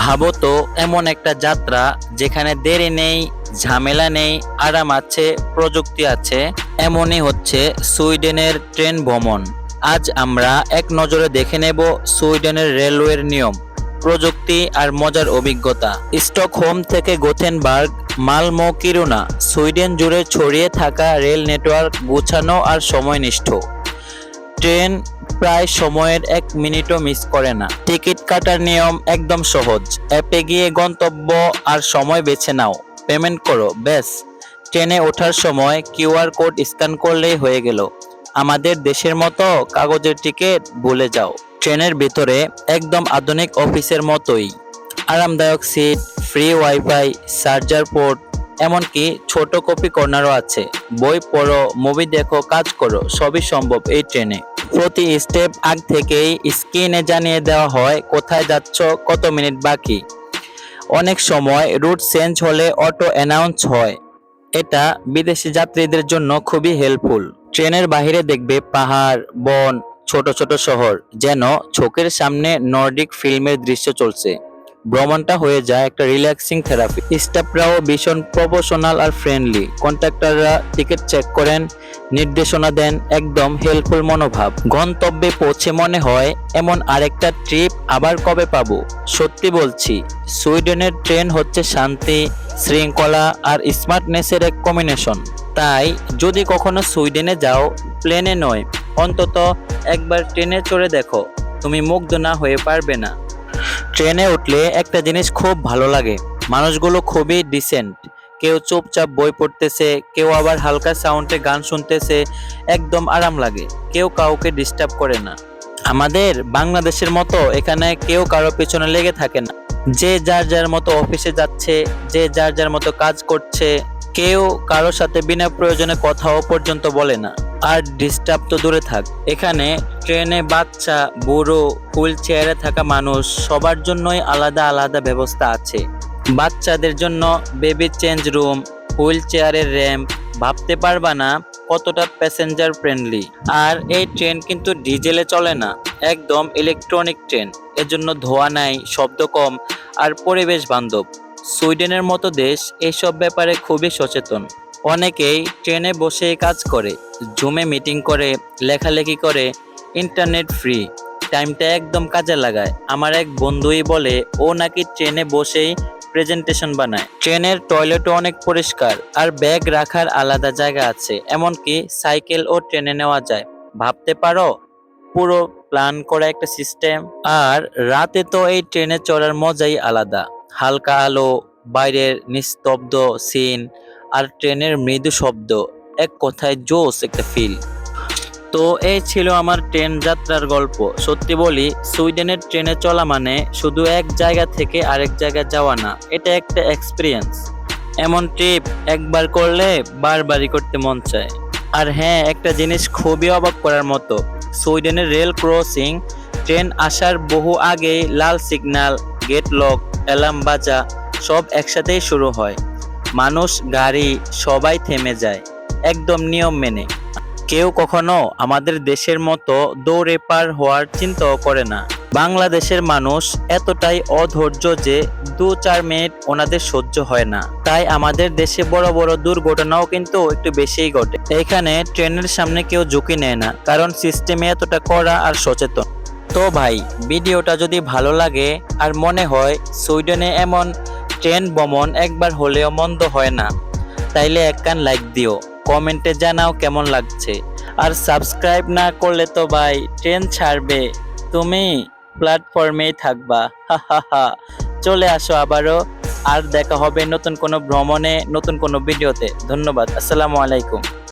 ভাবো তো, এমন একটা যাত্রা যেখানে দেরি নেই, ঝামেলা নেই, আরাম আছে, প্রযুক্তি আছে। এমনই হচ্ছে সুইডেনের ট্রেন ভ্রমণ। আজ আমরা এক নজরে দেখে নেব সুইডেনের রেলওয়ের নিয়ম, প্রযুক্তি আর মজার অভিজ্ঞতা। স্টকহোম থেকে গোথেনবার্গ, মালমো, কিরুনা, সুইডেন জুড়ে ছড়িয়ে থাকা রেল নেটওয়ার্ক গুছানো আর সময়নিষ্ঠ। ট্রেন প্রায় সময়ের এক মিনিটও মিস করে না। টিকিট কাটার নিয়ম একদম সহজ। অ্যাপে গিয়ে গন্তব্য আর সময় বেছে নাও। পেমেন্ট করো, ব্যাস। ট্রেনে ওঠার সময় কিউআর কোড স্ক্যান করলেই হয়ে গেল। আমাদের দেশের মতো কাগজের টিকিট ভুলে যাও। ট্রেনের ভিতরে একদম আধুনিক অফিসের মতোই। আরামদায়ক seat free wifi charger port এমনকি ছোট কপি কর্নারও আছে। বই পড়ো মুভি দেখো, কাজ করো, সবই সম্ভব এই ট্রেনে। প্রতি স্টেপ আগ থেকেই স্ক্রিনে জানিয়ে দেওয়া হয় কোথায় যাচ্ছ, কত মিনিট বাকি। অনেক সময় রুট চেঞ্জ হলে অটো অ্যানাউন্স হয়। এটা বিদেশি যাত্রীদের জন্য খুবই হেল্পফুল। ট্রেনের বাইরে দেখবে পাহাড়, বন, ছোট ছোট শহর, যেন চোখের সামনে নর্ডিক ফিল্মের দৃশ্য চলছে। ভ্রমণটা হয়ে যায় একটা রিল্যাক্সিং থেরাপি। স্টাফরাও ভীষণ প্রফেশনাল আর ফ্রেন্ডলি। কন্ট্রাক্টররা টিকিট চেক করেন নির্দেশনা দেন একদম হেল্পফুল মনোভাব। গন্তব্যে পৌঁছে মনে হয় এমন আরেকটা ট্রিপ আবার কবে পাব? সত্যি বলছি, সুইডেনের ট্রেন হচ্ছে শান্তি, শৃঙ্খলা আর স্মার্টনেসের এক কম্বিনেশন তাই যদি কখনো সুইডেনে যাও, প্লেনে নয়, অন্তত একবার ট্রেনে চড়ে দেখো, তুমি মুগ্ধ না হয়ে পারবে না। ট্রেনে উঠলে একটা জিনিস খুব ভালো লাগে, মানুষগুলো খুবই ডিসেন্ট কেউ চুপচাপ বই পড়তেছে, কেউ আবার হালকা সাউন্ডে গান শুনতেছে, একদম আরাম লাগে। কেউ কাউকে ডিস্টার্ব করে না। আমাদের বাংলাদেশের মতো এখানে কেউ কারও পেছনে লেগে থাকে না। যে যার যার মতো অফিসে যাচ্ছে, যে যার যার মতো কাজ করছে, কেউ কারও সাথে বিনা প্রয়োজনে কথাও পর্যন্ত বলে না। আর ডিস্টার্ব তো দূরে থাক। এখানে ট্রেনে বাচ্চা, বুড়ো হুইল চেয়ারে থাকা মানুষ, সবার জন্যই আলাদা আলাদা ব্যবস্থা আছে। বাচ্চাদের জন্য বেবি চেঞ্জ রুম হুইল চেয়ারের র্যাম্প ভাবতে পারবা না কতটা প্যাসেঞ্জার ফ্রেন্ডলি আর এই ট্রেন কিন্তু ডিজেলে চলে না, একদম ইলেকট্রনিক ট্রেন এজন্য ধোয়া নাই, শব্দ কম, আর পরিবেশ বান্ধব। সুইডেনের মতো দেশ এইসব ব্যাপারে খুবই সচেতন। অনেকেই ট্রেনে বসেই কাজ করে জুমে মিটিং করে, লেখালেখি করে ইন্টারনেট ফ্রি টাইমটা একদম কাজে লাগায়। আমার এক বন্ধুই বলে, ও নাকি ট্রেনে বসেই প্রেজেন্টেশন বানায়। ট্রেনের টয়লেটও অনেক পরিষ্কার আর ব্যাগ রাখার আলাদা জায়গা আছে, এমনকি সাইকেল ও ট্রেনে নেওয়া যায়। ভাবতে পারো? পুরো প্ল্যান করা একটা সিস্টেম আর রাতে তো এই ট্রেনে চড়ার মজাই আলাদা। হালকা আলো, বাইরের নিস্তব্ধ সিন আর ট্রেনের মৃদু শব্দ, এক কথায় জোস একটা ফিল তো এই ছিল আমার ট্রেন যাত্রার গল্প। সত্যি বলি, সুইডেনের ট্রেনে চলা মানে শুধু এক জায়গা থেকে আরেক জায়গায় যাওয়া না, এটা একটা এক্সপিরিয়েন্স এমন ট্রিপ একবার করলে বারবারই করতে মন চায়। আর হ্যাঁ একটা জিনিস খুবই অবাক করার মতো, সুইডেনের রেল ক্রসিং, ট্রেন আসার বহু আগেই লাল সিগন্যাল, গেট লক, অ্যালার্ম বাজা, সব একসাথেই শুরু হয়। মানুষ, গাড়ি, সবাই থেমে যায়, একদম নিয়ম মেনে। কেউ কখনো আমাদের দেশের মতো দৌড়ে পার হওয়ার চিন্তাও করে না। বাংলাদেশের মানুষ এতটাই অধৈর্য যে দু চার মিনিট ওনাদের সহ্য হয় না। তাই আমাদের দেশে বড় বড় দুর্ঘটনাও কিন্তু একটু বেশিই ঘটে। এখানে ট্রেনের সামনে কেউ ঝুঁকি নেয় না, কারণ সিস্টেমে এতটা কড়া আর সচেতন। তো ভাই, ভিডিওটা যদি ভালো লাগে আর মনে হয় সুইডেনে এমন ট্রেন ভ্রমণ একবার হলেও মন্দ হয় না, তাইলে এক কান লাইক দিও। কমেন্টে জানাও কেমন লাগছে। আর সাবস্ক্রাইব না করলে তো ভাই, ট্রেন ছাড়বে। তুমি প্ল্যাটফর্মেই থাকবা। হা হা হা। চলে আসো আবারও। আর দেখা হবে নতুন কোনো ভ্রমণে, নতুন কোনো ভিডিওতে। ধন্যবাদ। আসসালামু আলাইকুম।